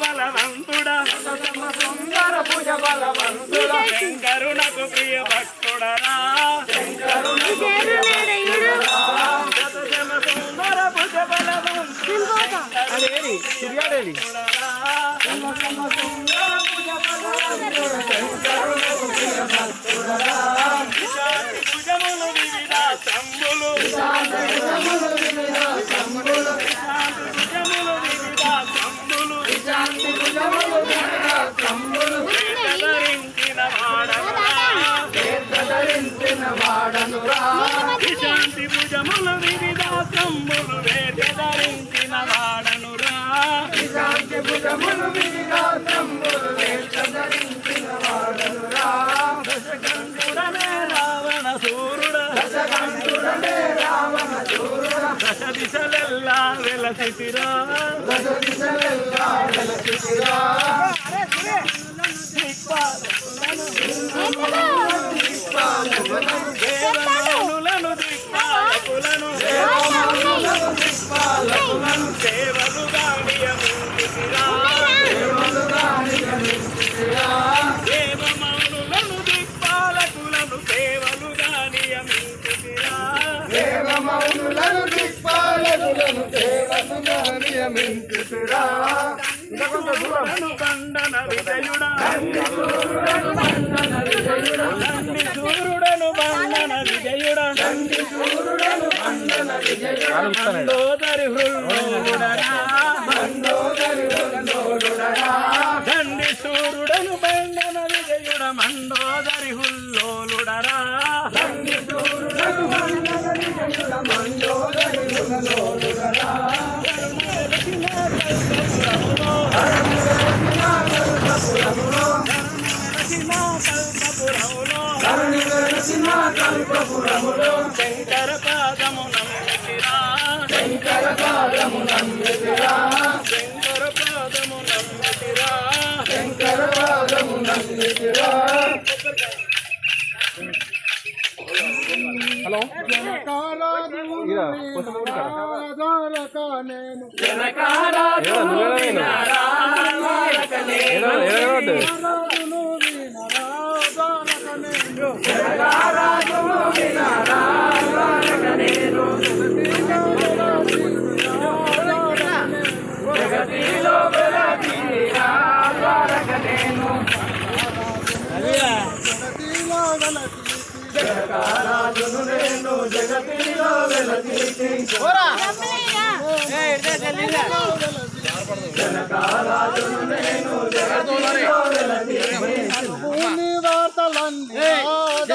బలవంతుడా సుందర భుజ బలవంతుడ శంకరునకు ప్రియ భక్తుడరా. శతశమ సుందర భుజ బలవంతుడా అదేది తిరిగాడేది భుజములు వివిధ శంభులు వెలసితిరా దేవమానులను దిక్పాలకులను సూరను బండన విజయుడా. సూర్యుడను బండన విజయుడా. మండోదరి హృల్లోలుడరా తండ్రి సూర్యుడను బండన విజయుడ. మండోదరి హుల్లోలుడరా శంకర పాదము నమ్మితిరా శంకర పాదము నమ్మితిరా శంకరపాదము నందితిరా హలో ఆధారక నేను రాజును వినరాధారక నేను జగతిలో వెలసితి రాజును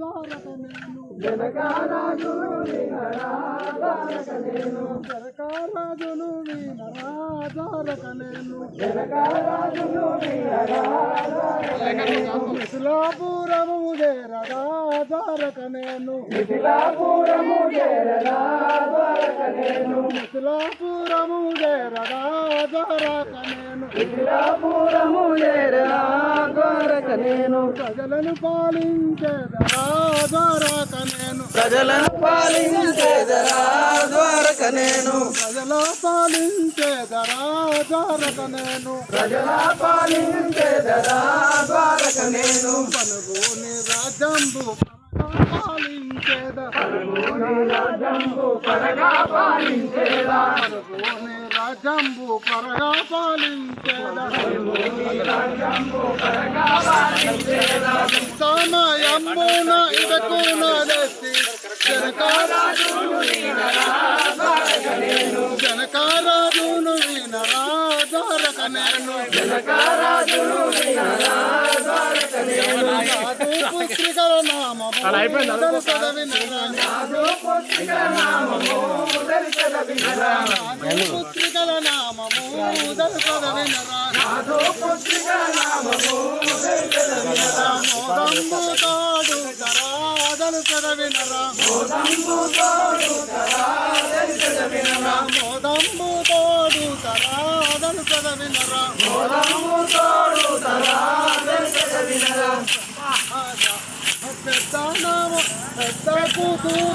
వినరాధారక జనకారాజును వినరాధారక నేను జనకారాజును జనకారాజును మిథిలాపురము చేరదాధారక నేను మిథిలాపురము చేరదాధారక నేను మిథిలాపురము చేరదాధారక నేను మిథిలాపురము చేరదాధారక నేను ప్రజలను పాలించేదరాధారక నేను ప్రజలను పాలించేదరాద్వారక నేను ప్రజల పాలించేదరాధారక నేను ప్రజల పాలించేదరాద్వారక నేను పనుగోని పాలించేద పరగా పాలించేదా. రాజ్యంబు పరగా పాలించేద. ఇదకున దస్తి జనకారాజును జనకారాజును వినరాధారక నేను నాదు పుత్రికల నామము మొదలు చదివి నాదు పుత్రికల నామము మొదలు చదివి మోదంబు తాడు జరాధర తరాదలు చదవినరా మోదంబు తోడు Tú,